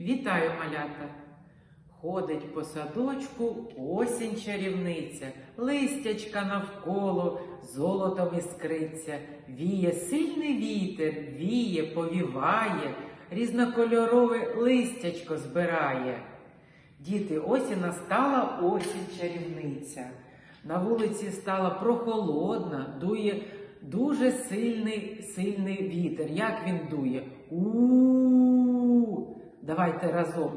Вітаю, малята! Ходить по садочку осінь чарівниця, листячка навколо золотом іскриться, віє сильний вітер, віє, повіває, різнокольорове листячко збирає. Діти, ось і настала осінь чарівниця. На вулиці стала прохолодна, дує дуже сильний, сильний вітер. Як він дує? У. Давайте разом.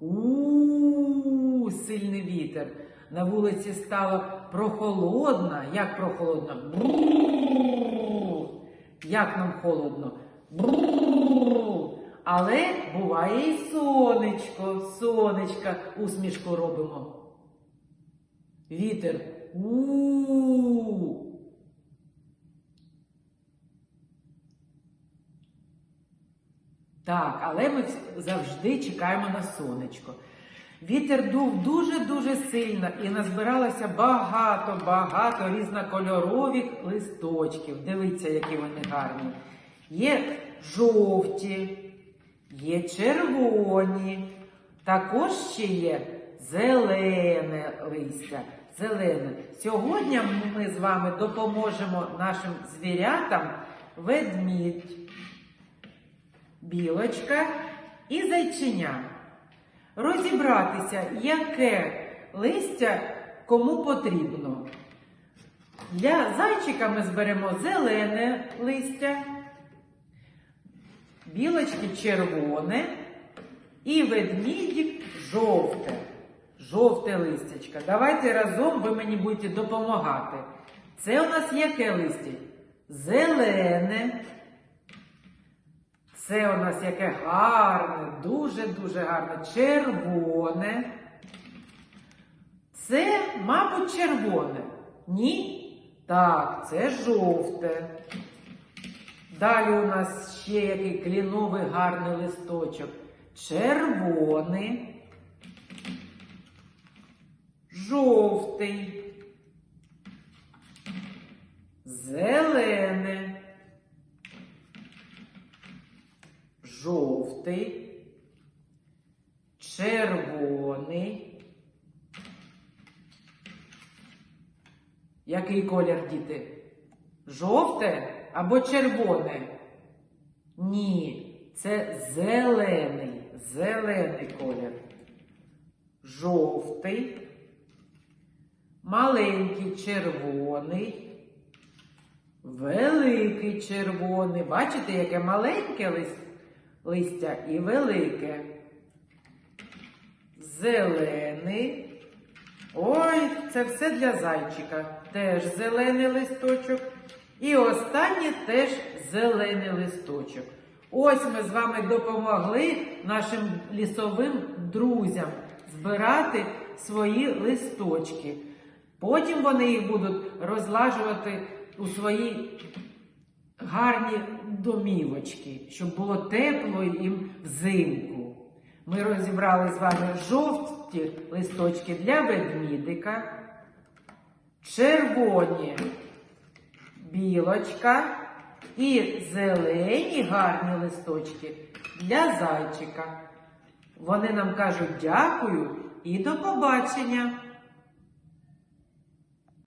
У-у-у, сильний вітер. На вулиці стало прохолодна. Як прохолодна? Брррр. Як нам холодно? Але буває і сонечко, сонечка, усмішку робимо. Вітер. У. Так, але ми завжди чекаємо на сонечко. Вітер дув дуже-дуже сильно і назбиралося багато-багато різнокольорових листочків. Дивіться, які вони гарні. Є жовті, є червоні, також ще є зелене листя. Зелене. Сьогодні ми з вами допоможемо нашим звірятам ведмідь білочка і зайчиня. Розібратися, яке листя кому потрібно. Для зайчика ми зберемо зелене листя, білочки червоне і ведмідік жовте. Жовте листячко. Давайте разом ви мені будете допомагати. Це у нас яке листя? Зелене. Це у нас яке гарне, дуже-дуже гарне, червоне. Це, мабуть, червоне. Ні? Так, це жовте. Далі у нас ще який кліновий гарний листочок. Червоний. Жовтий. Зелене. Жовтий, червоний. Який колір діти? Жовте або червоне? Ні, це зелений, зелений колір. Жовтий, маленький червоний. Великий червоний. Бачите, яке маленьке лист, листя і велике. Зелений. Ой, це все для зайчика. Теж зелений листочок. І останній теж зелений листочок. Ось ми з вами допомогли нашим лісовим друзям збирати свої листочки. Потім вони їх будуть розлажувати у свої гарні домівочки, щоб було тепло їм взимку. Ми розібрали з вами жовті листочки для ведмідика, червоні білочка і зелені гарні листочки для зайчика. Вони нам кажуть дякую і до побачення!